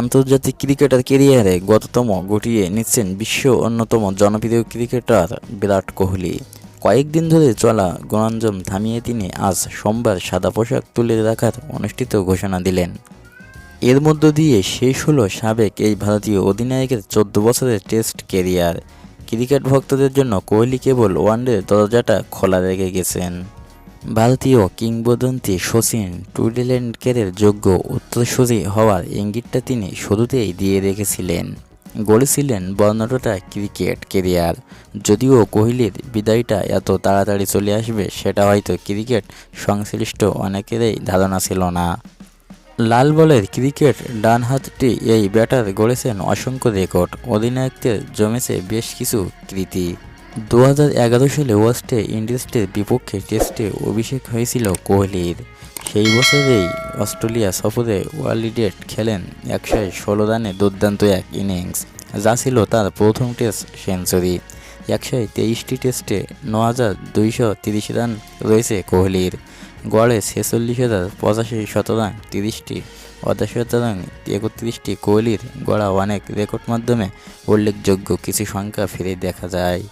আন্তর্জাতিক ক্রিকেটার কেরিয়ারে গততম গটিয়ে নিচ্ছেন বিশ্ব অন্যতম জনপ্রিয় ক্রিকেটার বিরাট কোহলি। কয়েকদিন ধরে চলা গণাঞ্জম থামিয়ে তিনি আজ সোমবার সাদা পোশাক তুলে রাখার অনুষ্ঠিত ঘোষণা দিলেন। এর মধ্য দিয়ে শেষ হলো সাবেক এই ভারতীয় অধিনায়কের চোদ্দ বছরের টেস্ট কেরিয়ার ক্রিকেট ভক্তদের জন্য কোহলি কেবল ওয়ানডে দরজাটা খোলা রেখে গেছেন। ভারতীয় কিংবদন্তি সচিন টুডেল্যান্ডকের যোগ্য উত্তরসূরি হওয়ার ইঙ্গিতটা তিনি শুরুতেই দিয়ে রেখেছিলেন। গড়েছিলেন বর্ণাঢ্যটা ক্রিকেট কেরিয়ার যদিও কোহলির বিদায়টা এত তাড়াতাড়ি চলে আসবে, সেটা হয়তো ক্রিকেট সংশ্লিষ্ট অনেকেরই ধারণা ছিল না। লাল বলের ক্রিকেট ডান হাতটি এই ব্যাটার গড়েছেন অসংখ্য রেকর্ড, অধিনায়কদের জমেছে বেশ কিছু কৃতি। দু এগারো সালে ওয়েস্টে ইন্ডিজদের বিপক্ষে টেস্টে অভিষেক হয়েছিল কোহলির। সেই বছরেই অস্ট্রেলিয়া সফরে ওয়ালিডেট খেলেন একশো ষোলো রানে দুর্দান্ত এক ইনিংস, যা ছিল তার প্রথম টেস্ট সেঞ্চুরি। একশো তেইশটি টেস্টে ন হাজার দুইশো তিরিশ রান রয়েছে কোহলির। গড়ে ছেচল্লিশ হাজার পঁচাশি শতরান তিরিশটি অর্ধশতরান, একত্রিশটি কোহলির গড়া অনেক রেকর্ড মাধ্যমে উল্লেখযোগ্য কিছু সংখ্যা ফিরে দেখা যায়।